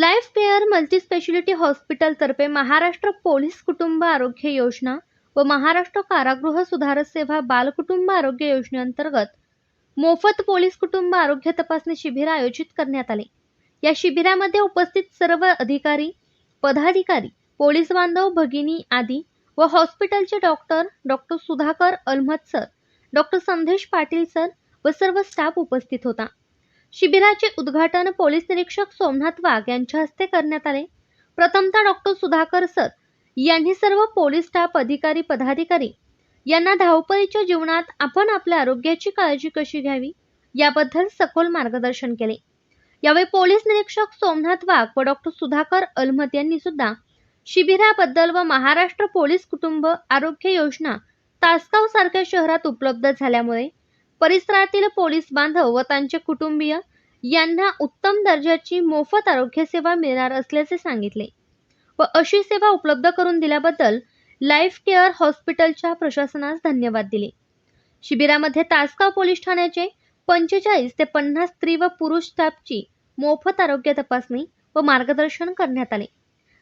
Care multispeciality हॉस्पिटलतर्फे Maharashtra police कुटुंब आरोग्य योजना व महाराष्ट्र कारागृह सुधारक सेवा बालकुटुंब आरोग्य योजनेअंतर्गत मोफत पोलीस कुटुंब आरोग्य तपासणी शिबिर आयोजित करण्यात आले. या शिबिरामध्ये उपस्थित सर्व अधिकारी पदाधिकारी पोलीस बांधव भगिनी आदी व हॉस्पिटलचे doctor doctor Sudhakar Almat sir doctor Sandesh Patil sir व सर्व स्टाफ उपस्थित होता. शिबिराचे उद्घाटन पोलीस निरीक्षक सोमनाथ वाघ यांच्या हस्ते करण्यात आले. प्रथमतः डॉक्टर सुधाकर सर यांनी सर्व पोलीस स्टाफ अधिकारी पदाधिकारी यांना धावपळीच्या जीवनात आपण आपल्या आरोग्याची काळजी कशी घ्यावी याबद्दल सखोल मार्गदर्शन केले. यावेळी पोलीस निरीक्षक सोमनाथ वाघ व डॉक्टर सुधाकर अलमत यांनी सुद्धा शिबिराबद्दल व महाराष्ट्र पोलीस कुटुंब आरोग्य योजना तासगाव सारख्या शहरात उपलब्ध झाल्यामुळे परिसरातील पोलीस बांधव व त्यांचे कुटुंबीय यांना उत्तम दर्जाची मोफत आरोग्य सेवा मिळणार असल्याचे सांगितले व अशी सेवा उपलब्ध करून दिल्याबद्दल लाईफ केअर हॉस्पिटलच्या प्रशासनास धन्यवाद दिले. शिबिरामध्ये तासगाव पोलीस ठाण्याचे पंचेचाळीस ते पन्नास स्त्री व पुरुष स्टाफची मोफत आरोग्य तपासणी व मार्गदर्शन करण्यात आले.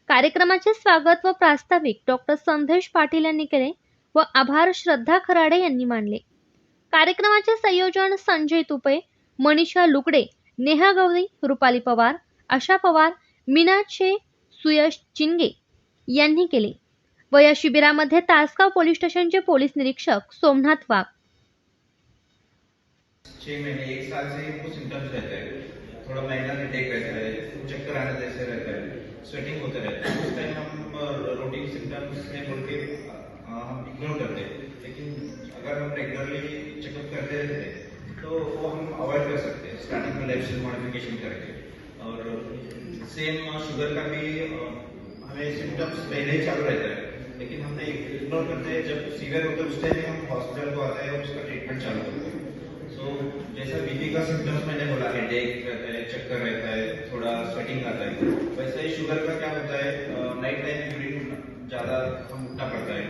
कार्यक्रमाचे स्वागत व प्रास्ताविक डॉक्टर संदेश पाटील यांनी केले व आभार श्रद्धा खराडे यांनी मानले. कार्यक्रमाचे संयोजन संजय तुपे मनीषा लुकडे नेहा गवळी रुपाली पवार आशा पवार मीनाज शे सुयश चिंगे यांनी केले. व या शिबिरामध्ये तासगाव पोलीस स्टेशनचे पोलीस निरीक्षक सोमनाथ वाघ. छह महीने एक साल से इनको सिम्टम्स रहते हैं। थोड़ा माइनर हेडेक रहता है चक्कर आने जैसे रहता है स्वेटिंग होता रहता है। उस टाइम हम रोटीन सिम्टम्स है बोल के हम इग्नोर करते हैं। लेकिन अगर हम रेगुलरली तो वो हम अवॉइड कर सकते हैं। स्टार्टिंग में लाइफ मॉडिफिकेशन करके। और सेम शुगर का भी हमें सिम्टम्स पहले ही चालू रहता है। लेकिन हमने इग्नोर करते हैं। जब सीवियर होता है उस टाइम हम हॉस्पिटल को आते हैं उसका ट्रीटमेंट चालू करते हैं। सो so, जैसा बीपी का सिम्टम्स मैंने बोला हेडेक रहता है चक्कर रहता है थोड़ा स्वेटिंग आता है। वैसा ही शुगर का क्या होता है नाइट टाइम यूरिन ज़्यादा हम उठना पड़ता है।